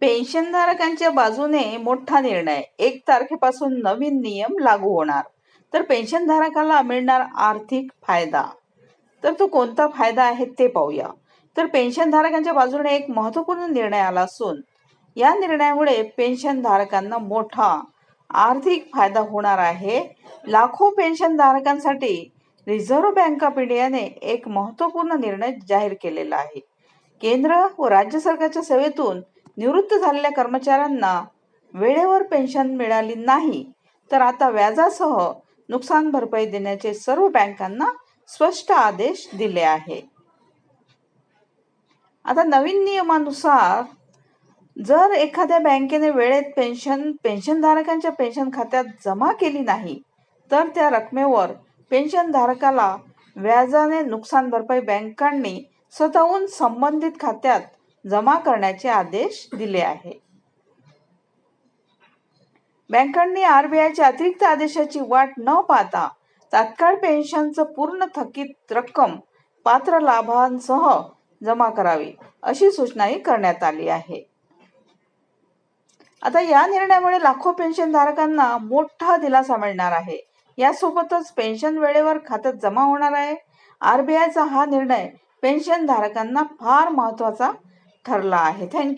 पेन्शनधारकांच्या बाजूने मोठा निर्णय. एक तारखेपासून नवीन नियम लागू होणार. तर पेन्शनधारकाला मिळणार आर्थिक फायदा. तर तो कोणता फायदा आहे ते पाहूया. तर पेन्शनधारकांच्या बाजूने एक महत्त्वपूर्ण निर्णय आला असून या निर्णयामुळे पेन्शनधारकांना मोठा आर्थिक फायदा होणार आहे. लाखो पेन्शनधारकांसाठी रिझर्व्ह बँक ऑफ इंडियाने एक महत्त्वपूर्ण निर्णय जाहीर केलेला आहे. केंद्र व राज्य सरकारच्या सेवेतून निवृत्त झालेल्या कर्मचाऱ्यांना वेळेवर पेन्शन मिळाली नाही तर आता व्याजासह नुकसान भरपाई देण्याचे सर्व बँकांना स्पष्ट आदेश दिले आहे. आता नवीन नियमानुसार जर एखाद्या बँकेने वेळेत पेन्शन पेन्शनधारकांच्या पेन्शन खात्यात जमा केली नाही तर त्या रकमेवर पेन्शनधारकाला व्याजाने नुकसान भरपाई बँकांनी स्वतःहून संबंधित खात्यात जमा करण्याचे आदेश दिले आहे. बँकांनी आरबीआयच्या अतिरिक्त आदेशाची वाट न पाहता तात्काळ पेन्शनचं पूर्ण थकीत रक्कम पात्र लाभांसह जमा करावी अशी सूचनाही करण्यात आली आहे. आता या निर्णयामुळे लाखो पेन्शनधारकांना मोठा दिलासा मिळणार आहे. यासोबतच पेन्शन वेळेवर खात्यात जमा होणार आहे. आरबीआयचा हा निर्णय पेन्शनधारकांना फार महत्त्वाचा ठरला आहे. थँक्यू